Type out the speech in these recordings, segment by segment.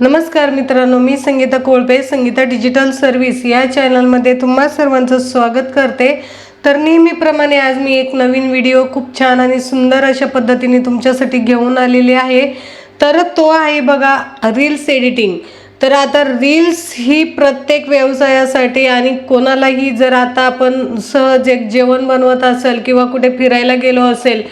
नमस्कार मित्रांनो मी संगीता कोळपे संगीता डिजिटल सर्व्हिस या चॅनलमध्ये तुम्हा सर्वांचं स्वागत करते. तर नेहमीप्रमाणे आज मी एक नवीन व्हिडिओ खूप छान आणि सुंदर अशा पद्धतीने तुमच्यासाठी घेऊन आलेली आहे. तर तो आहे बघा रील्स एडिटिंग तर आता रील्स ही प्रत्येक व्यवसायासाठी आणि कोणालाही जर आता आपण सहज एक जेवण बनवत असेल किंवा कुठे फिरायला गेलो असेल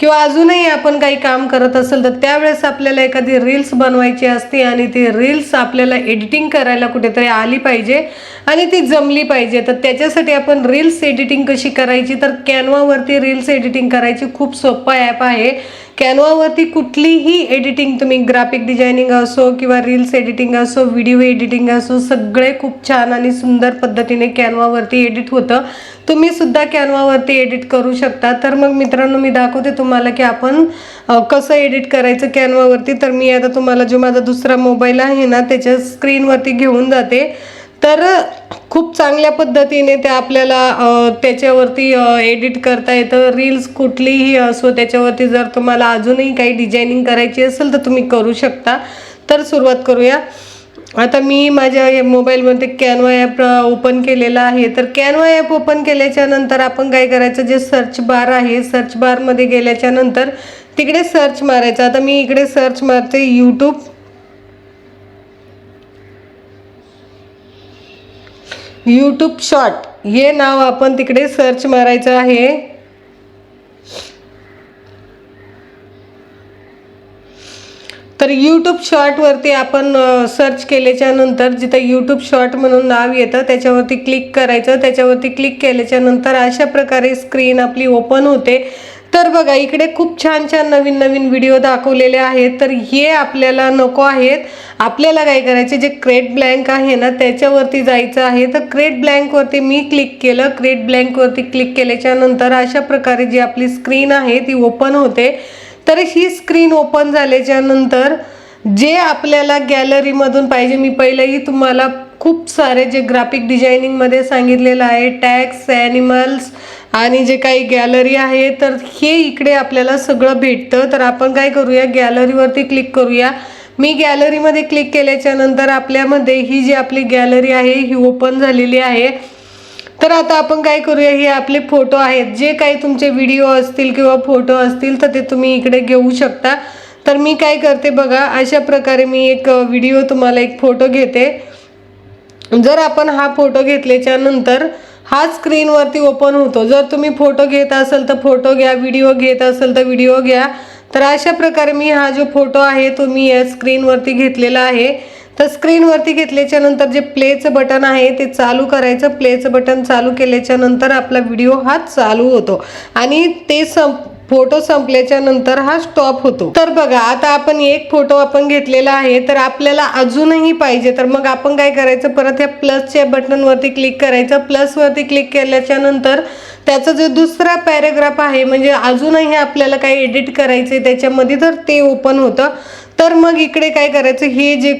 किंवा अजूनही आपण काही काम करत असेल तर त्यावेळेस आपल्याला एखादी रील्स बनवायची असते आणि ती रील्स आपल्याला एडिटिंग करायला कुठेतरी आली पाहिजे. आणि ती जमली पाहिजे. तर त्याच्यासाठी आपण रील्स एडिटिंग कशी करायची? तर कॅनवावरती रील्स एडिटिंग करायची खूप सोपा ॲप आहे. कॅनवावरती कुठलीही एडिटिंग तुम्ही ग्राफिक डिझायनिंग असो किंवा रील्स एडिटिंग असो व्हिडिओ एडिटिंग असो सगळे खूप छान आणि सुंदर पद्धतीने कॅनवावरती एडिट होतं. तुम्ही सुद्धा कॅनवावरती एडिट करू शकता. तर मग मित्रांनो मी दाखवते तुम्हाला की आपण कसं एडिट करायचं कॅनवावरती तर मी आता तुम्हाला जो माझा दुसरा मोबाईल आहे ना त्याच्या स्क्रीनवरती घेऊन जाते. तर खूप चांगल्या पद्धतीने ते आपल्याला त्याच्यावरती एडिट करता येतं. रील्स कुठलीही असो त्याच्यावरती जर तुम्हाला अजूनही काही डिझायनिंग करायची असेल तर तुम्ही करू शकता. तर सुरुवात करूया. आता मी माझ्या मोबाईलमध्ये कॅनवा ॲप ओपन केलेला आहे. तर कॅनवा ॲप ओपन केल्याच्यानंतर आपण काय करायचं? जे सर्च बार आहे सर्च बारमध्ये गेल्याच्यानंतर तिकडे सर्च मारायचं. आता मी इकडे सर्च मारते यूट्यूब यूट्यूब शॉर्ट हे नाव आपण तिकडे सर्च मारायचं आहे. तर यूट्यूब शॉर्टवरती आपण सर्च केल्याच्यानंतर जिथं यूट्यूब शॉर्ट म्हणून नाव येतं त्याच्यावरती क्लिक करायचं. त्याच्यावरती क्लिक केल्याच्यानंतर अशा प्रकारे स्क्रीन आपली ओपन होते. तर बघा इकडे खूप छान छान नवीन नवीन व्हिडिओ दाखवलेले आहेत. तर हे आपल्याला नको आहेत. आपल्याला काय करायचे जे क्रेट ब्लँक आहे ना त्याच्यावरती जायचं आहे. तर क्रेट ब्लँकवरती मी क्लिक केलं. क्रेट ब्लँकवरती क्लिक केल्याच्यानंतर अशा प्रकारे जी आपली स्क्रीन आहे ती ओपन होते. तर ही स्क्रीन ओपन झाल्याच्यानंतर जे आपल्याला गॅलरीमधून पाहिजे मी पहिलंही तुम्हाला खूप सारे जे ग्राफिक डिझायनिंगमध्ये सांगितलेलं आहे. टॅक्स ॲनिमल्स आणि जे काही गॅलरी आहे तर हे इकडे आपल्याला सगळं भेटतं. तर आपण काय करूया? गॅलरीवरती क्लिक करूया. मी गॅलरीमध्ये क्लिक केल्याच्यानंतर आपल्यामध्ये ही जी आपली गॅलरी आहे ही ओपन झालेली आहे. तर आता आपण काय करूया? हे आपले फोटो आहेत. जे काही तुमचे व्हिडिओ असतील किंवा फोटो असतील तर ते तुम्ही इकडे घेऊ शकता. तर मी काय करते बघा अशा प्रकारे मी एक व्हिडिओ तुम्हाला एक फोटो घेते. जर आपण हा फोटो घेतल्याच्या नंतर हा स्क्रीनवरती ओपन होतो. जर तुम्ही फोटो घेत असाल तर फोटो घ्या व्हिडिओ घेत असाल तर व्हिडिओ घ्या. तर अशा प्रकारे मी हा जो फोटो आहे तो मी या स्क्रीनवरती घेतलेला आहे. तर स्क्रीनवरती घेतल्याच्या नंतर जे प्लेचं बटन आहे ते चालू करायचं. प्लेचं बटन चालू केल्याच्यानंतर आपला व्हिडिओ हा चालू होतो. आणि ते सं फोटो संपल्याच्या नंतर हा स्टॉप होतो. तर बघा आता आपण एक फोटो आपण घेतलेला आहे तर आपल्याला अजूनही पाहिजे. तर मग आपण काय करायचं? परत ह्या प्लसच्या बटनवरती क्लिक करायचं. प्लसवरती क्लिक केल्याच्यानंतर त्याचा जो दुसरा पॅरेग्राफ आहे म्हणजे अजूनही आपल्याला काही एडिट करायचं आहे त्याच्यामध्ये तर ते ओपन होतं. तर मग इकडे काय करायचं? हे जे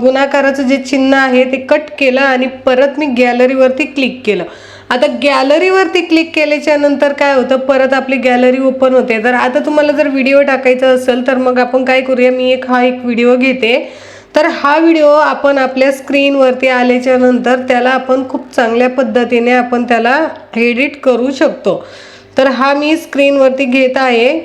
गुणाकाराचं जे चिन्ह आहे ते कट केलं आणि परत मी गॅलरीवरती क्लिक केलं. आता गॅलरीवरती क्लिक केल्याच्यानंतर काय होतं? परत आपली गॅलरी ओपन होते. तर आता तुम्हाला जर व्हिडिओ टाकायचा असेल तर मग आपण काय करूया? मी एक हा एक व्हिडिओ घेते. तर हा व्हिडिओ आपण आपल्या स्क्रीनवरती आल्याच्यानंतर त्याला आपण खूप चांगल्या पद्धतीने आपण त्याला एडिट करू शकतो. तर हा मी स्क्रीनवरती घेत आहे.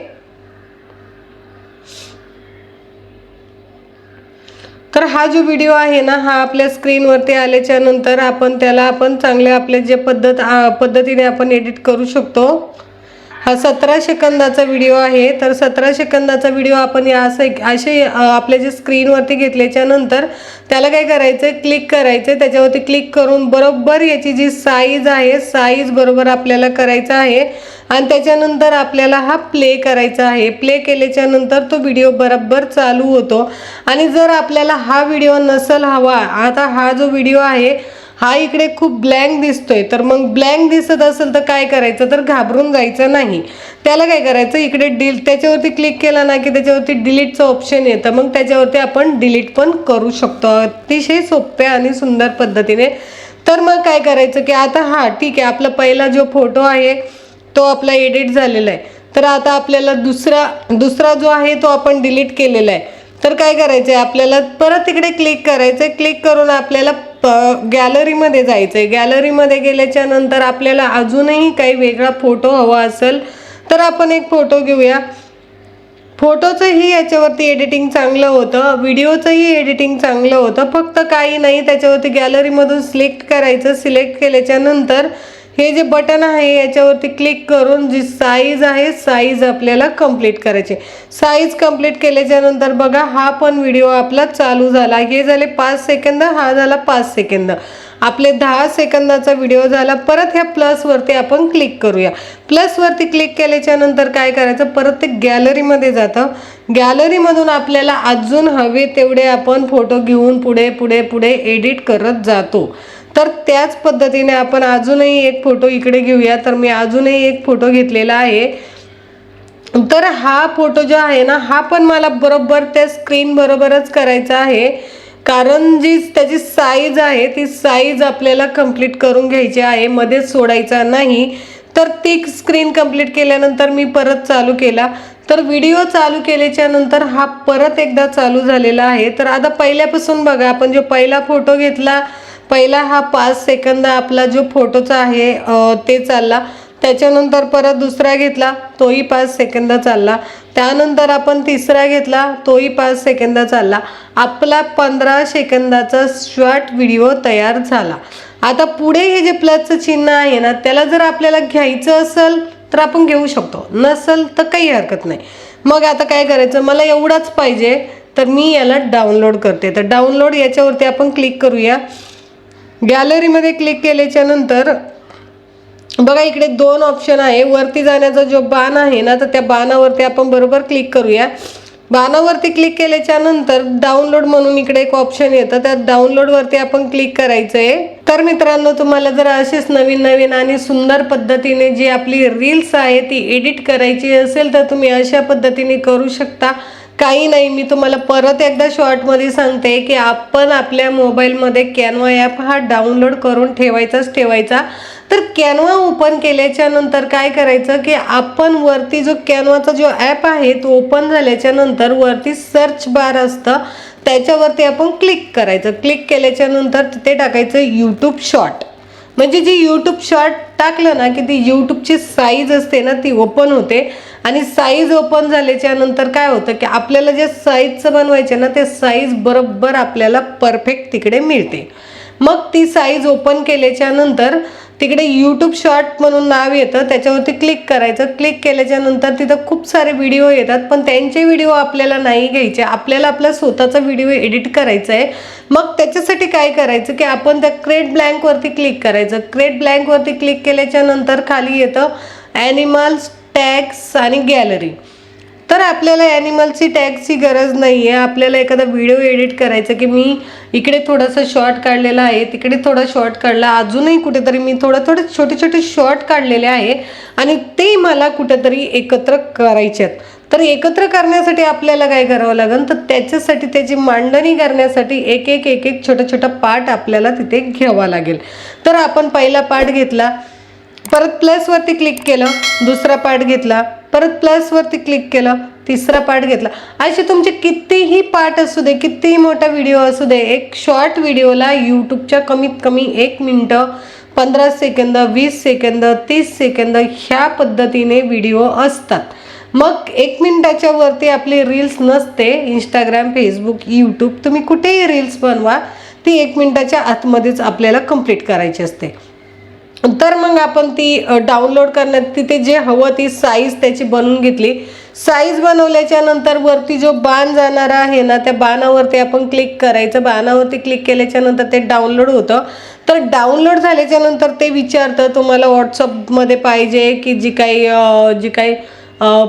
तर हा जो व्हिडिओ आहे ना हा आपल्या स्क्रीनवरती आल्याच्यानंतर आपण त्याला आपण चांगल्या आपल्या जे पद्धत पद्धतीने आपण एडिट करू शकतो. हा सतरा सेकंदाचा व्हिडिओ आहे. तर सतरा सेकंदाचा व्हिडिओ आपण या असं असे आपल्या जे स्क्रीनवरती घेतल्याच्या नंतर त्याला काय करायचं क्लिक करायचं त्याच्यावरती क्लिक करून बरोबर याची जी साईज आहे साईज बरोबर आपल्याला करायचं आहे. आणि त्याच्यानंतर आपल्याला हा प्ले करायचा आहे. प्ले केल्याच्यानंतर तो व्हिडिओ बरोबर चालू होतो. आणि जर आपल्याला हा व्हिडिओ नसल हवा आता हा जो व्हिडिओ आहे हा इकडे खूप ब्लँक दिसतोय. तर मग ब्लँक दिसत असेल तर काय करायचं? तर घाबरून जायचं नाही. त्याला काय करायचं? इकडे डिल त्याच्यावरती क्लिक केला ना की त्याच्यावरती डिलीटचं ऑप्शन येतं. मग त्याच्यावरती आपण डिलीट पण करू शकतो. अतिशय सोप्या आणि सुंदर पद्धतीने. तर मग काय करायचं की आता हा ठीक आहे. आपला पहिला जो फोटो आहे तो आपला एडिट झालेला आहे. तर आता आपल्याला दुसरा दुसरा जो आहे तो आपण डिलीट केलेला आहे. तर काय करायचं आहे आपल्याला परत इकडे क्लिक करायचं आहे क्लिक करून आपल्याला गॅलरीमध्ये जायचं आहे गॅलरीमध्ये गेल्याच्यानंतर आपल्याला अजूनही काही वेगळा फोटो हवा असेल तर आपण एक फोटो घेऊया. फोटोचंही याच्यावरती एडिटिंग चांगलं होतं. व्हिडिओचंही एडिटिंग चांगलं होतं. फक्त काही नाही त्याच्यावरती गॅलरीमधून सिलेक्ट करायचं. सिलेक्ट केल्याच्यानंतर हे जे बटन आहे याच्यावरती क्लिक करून जी साईज आहे साईज आपल्याला कंप्लीट करायची. साईज कंप्लीट केल्याच्यानंतर बघा हा पण व्हिडिओ आपला चालू झाला. हे झाले पाच सेकंद हा झाला पाच सेकंद आपले दहा सेकंदाचा व्हिडिओ झाला. परत ह्या प्लसवरती आपण क्लिक करूया. प्लसवरती क्लिक केल्याच्यानंतर काय करायचं? परत ते गॅलरीमध्ये जातं. गॅलरीमधून आपल्याला अजून हवे तेवढे आपण फोटो घेऊन पुढे पुढे पुढे एडिट करत जातो. तर त्याच पद्धतीने आपण अजूनही एक फोटो इकडे घेऊया. तर मी अजूनही एक फोटो घेतलेला आहे. तर हा फोटो जो आहे ना हा पण मला बरोबर त्या स्क्रीन बरोबरच करायचा आहे. कारण जी त्याची साईज आहे ती साईज आपल्याला कंप्लीट करून घ्यायची आहे. मध्येच सोडायचा नाही. तर ती स्क्रीन कंप्लीट केल्यानंतर मी परत चालू केला. तर व्हिडिओ चालू केल्याच्यानंतर हा परत एकदा चालू झालेला आहे. तर आता पहिल्यापासून बघा आपण जो पहिला फोटो घेतला पहिला हा पाच सेकंद आपला जो फोटोचा आहे ते चालला. त्याच्यानंतर परत दुसरा घेतला तोही पाच सेकंद चालला. त्यानंतर आपण तिसरा घेतला तोही पाच सेकंद चालला. आपला पंधरा सेकंदाचा शॉर्ट व्हिडिओ तयार झाला. आता पुढे हे जे प्लसचं चिन्ह आहे ना त्याला जर आपल्याला घ्यायचं असेल तर आपण घेऊ शकतो. नसेल तर काही हरकत नाही. मग आता काय करायचं? मला एवढाच पाहिजे तर मी याला डाउनलोड करते. तर डाउनलोड याच्यावरती आपण क्लिक करूया. गॅलरीमध्ये क्लिक केल्याच्यानंतर बघा इकडे दोन ऑप्शन आहे. वरती जाण्याचा जो बाण आहे ना तर त्या बाणावरती आपण बरोबर क्लिक करूया. बाणावरती क्लिक केल्याच्यानंतर डाउनलोड म्हणून इकडे एक ऑप्शन येतं. त्या डाउनलोडवरती आपण क्लिक करायचं आहे तर मित्रांनो तुम्हाला जर असेच नवीन नवीन आणि सुंदर पद्धतीने जी आपली रील्स आहे ती एडिट करायची असेल तर तुम्ही अशा पद्धतीने करू शकता. काही नाही मी तुम्हाला परत एकदा शॉर्टमध्ये सांगते की आपण आपल्या मोबाईलमध्ये कॅनवा ॲप हा डाउनलोड करून ठेवायचाच ठेवायचा. तर कॅनवा ओपन केल्याच्यानंतर काय करायचं की आपण वरती जो कॅनवाचा जो ॲप आहे तो ओपन झाल्याच्यानंतर वरती सर्च बार असतं त्याच्यावरती आपण क्लिक करायचं. क्लिक केल्याच्यानंतर तिथे टाकायचं यूट्यूब शॉर्ट म्हणजे जी यूट्यूब शॉर्ट टाकलं ना की ती यूट्यूबची साईज असते ना ती ओपन होते. आणि साईज ओपन झाल्याच्यानंतर काय होतं की आपल्याला जे साईजचं बनवायचे ना ते साईज बरोबर आपल्याला परफेक्ट तिकडे मिळते. मग ती साईज ओपन केल्याच्यानंतर तिकडे यूट्यूब शॉर्ट म्हणून नाव येतं त्याच्यावरती क्लिक करायचं. क्लिक केल्याच्यानंतर तिथं खूप सारे व्हिडिओ येतात पण त्यांचे व्हिडिओ आपल्याला नाही घ्यायचे. आपल्याला आपला स्वतःचा व्हिडिओ एडिट करायचा आहे मग त्याच्यासाठी काय करायचं की आपण त्या क्रेट ब्लँकवरती क्लिक करायचं. क्रेट ब्लँकवरती क्लिक केल्याच्यानंतर खाली येतं ॲनिमल्स टॅग्स आणि गॅलरी. तर आपल्याला ॲनिमलची टॅगची गरज नाही आहे आपल्याला एखादा व्हिडिओ एडिट करायचा की मी इकडे थोडासा शॉर्ट काढलेला आहे तिकडे थोडा शॉर्ट काढला अजूनही कुठेतरी मी थोडं थोडे छोटे छोटे शॉर्ट काढलेले आहे आणि ते मला कुठेतरी एकत्र करायचे आहेत. तर एकत्र करण्यासाठी आपल्याला काय करावं लागेल? तर त्याच्यासाठी त्याची मांडणी करण्यासाठी एक एक एक एक छोटा छोटा पार्ट आपल्याला तिथे घ्यावा लागेल. तर आपण पहिला पार्ट घेतला. परत प्लसवरती क्लिक केलं दुसरा पार्ट घेतला परत प्लसवरती क्लिक केलं तिसरा पार्ट घेतला. असे तुमचे कितीही पार्ट असू दे कितीही मोठा व्हिडिओ असू दे एक शॉर्ट व्हिडिओला यूट्यूबच्या कमीत कमी एक मिनटं पंधरा सेकंद वीस सेकंद तीस सेकंद ह्या पद्धतीने व्हिडिओ असतात. मग एक मिनटाच्या वरती आपली रील्स नसते इंस्टाग्राम फेसबुक यूट्यूब तुम्ही कुठेही रील्स बनवा ती एक मिनटाच्या आतमध्येच आपल्याला कंप्लीट करायची असते. तर मग आपण ती डाउनलोड करण्यात तिथे जे हवं ती साईज त्याची बनवून घेतली. साईज बनवल्याच्या नंतर वरती जो बाण जाणार आहे ना त्या बाणावरती आपण क्लिक करायचं. बाणावरती क्लिक केल्याच्यानंतर ते डाउनलोड होतं. तर डाउनलोड झाल्याच्यानंतर ते विचारतं तुम्हाला व्हॉट्सअपमध्ये पाहिजे की जी काही जी काही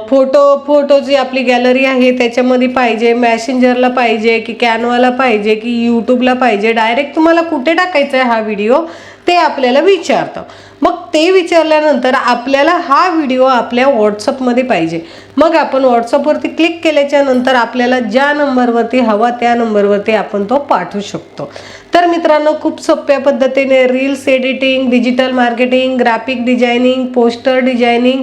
फोटो फोटो जी आपली गॅलरी आहे त्याच्यामध्ये पाहिजे मॅसेंजरला पाहिजे की कॅनवाला पाहिजे की यूट्यूबला पाहिजे. डायरेक्ट तुम्हाला कुठे टाकायचा आहे हा व्हिडिओ ते आपल्याला विचारतं. मग ते विचारल्यानंतर आपल्याला हा व्हिडिओ आपल्या व्हॉट्सअपमध्ये पाहिजे. मग आपण व्हॉट्सअपवरती क्लिक केल्याच्यानंतर आपल्याला ज्या नंबरवरती हवा त्या नंबरवरती आपण तो पाठवू शकतो. तर मित्रांनो खूप सोप्या पद्धतीने reels editing digital marketing graphic designing poster designing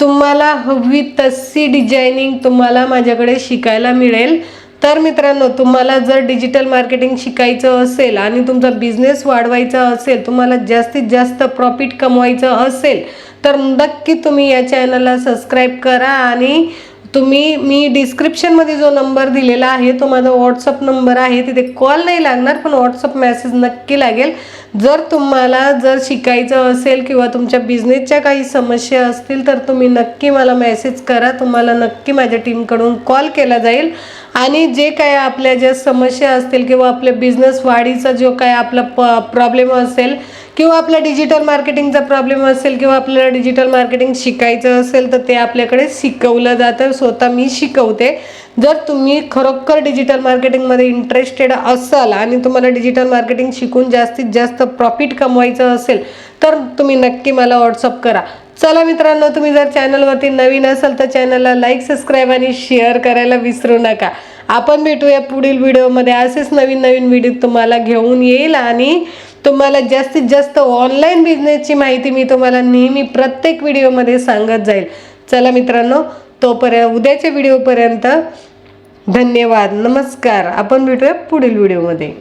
तुम्हाला हवी तशी डिझायनिंग तुम्हाला माझ्याकडे शिकायला मिळेल. तर मित्रांनो तुम्हाला जर डिजिटल मार्केटिंग शिकायचं असेल आणि तुमचा बिझनेस वाढवायचा असेल तुम्हाला जास्तीत जास्त प्रॉफिट कमवायचं असेल तर नक्की तुम्ही या चॅनलला सबस्क्राईब करा आणि तुम्ही मी डिस्क्रिप्शनमध्ये जो नंबर दिलेला आहे तो माझा व्हॉट्सअप नंबर आहे. तिथे कॉल नाही लागणार पण व्हॉट्सअप मेसेज नक्की लागेल. जर तुम्हाला जर शिकायचं असेल किंवा तुमच्या बिझनेसच्या काही समस्या असतील तर तुम्ही नक्की मला मेसेज करा. तुम्हाला नक्की माझ्या टीमकडून कॉल केला जाईल. आणि जे काय आपल्या ज्या समस्या असतील किंवा आपल्या बिझनेस वाढीचा जो काय आपला प प्रॉब्लेम असेल किंवा आपल्या डिजिटल मार्केटिंगचा प्रॉब्लेम असेल किंवा आपल्याला डिजिटल मार्केटिंग शिकायचं असेल तर ते आपल्याकडे शिकवलं जातं. स्वतः मी शिकवते. जर तुम्ही खरोखर डिजिटल मार्केटिंगमध्ये इंटरेस्टेड असाल आणि तुम्हाला डिजिटल मार्केटिंग शिकून जास्तीत जास्त प्रॉफिट कमवायचं असेल तर तुम्ही नक्की मला व्हॉट्सअप करा. चला मित्रांनो तुम्ही जर चॅनलवरती नवीन असाल तर चॅनलला लाईक सबस्क्राईब आणि शेअर करायला विसरू नका. आपण भेटूया पुढील व्हिडिओमध्ये असेच नवीन नवीन व्हिडिओ तुम्हाला घेऊन येईल आणि तुम्हाला जास्तीत जास्त ऑनलाईन बिझनेसची माहिती मी तुम्हाला नेहमी प्रत्येक व्हिडिओमध्ये सांगत जाईल. चला मित्रांनो तोपर्यंत उद्याच्या व्हिडिओपर्यंत धन्यवाद नमस्कार. आपण भेटूया पुढील व्हिडिओमध्ये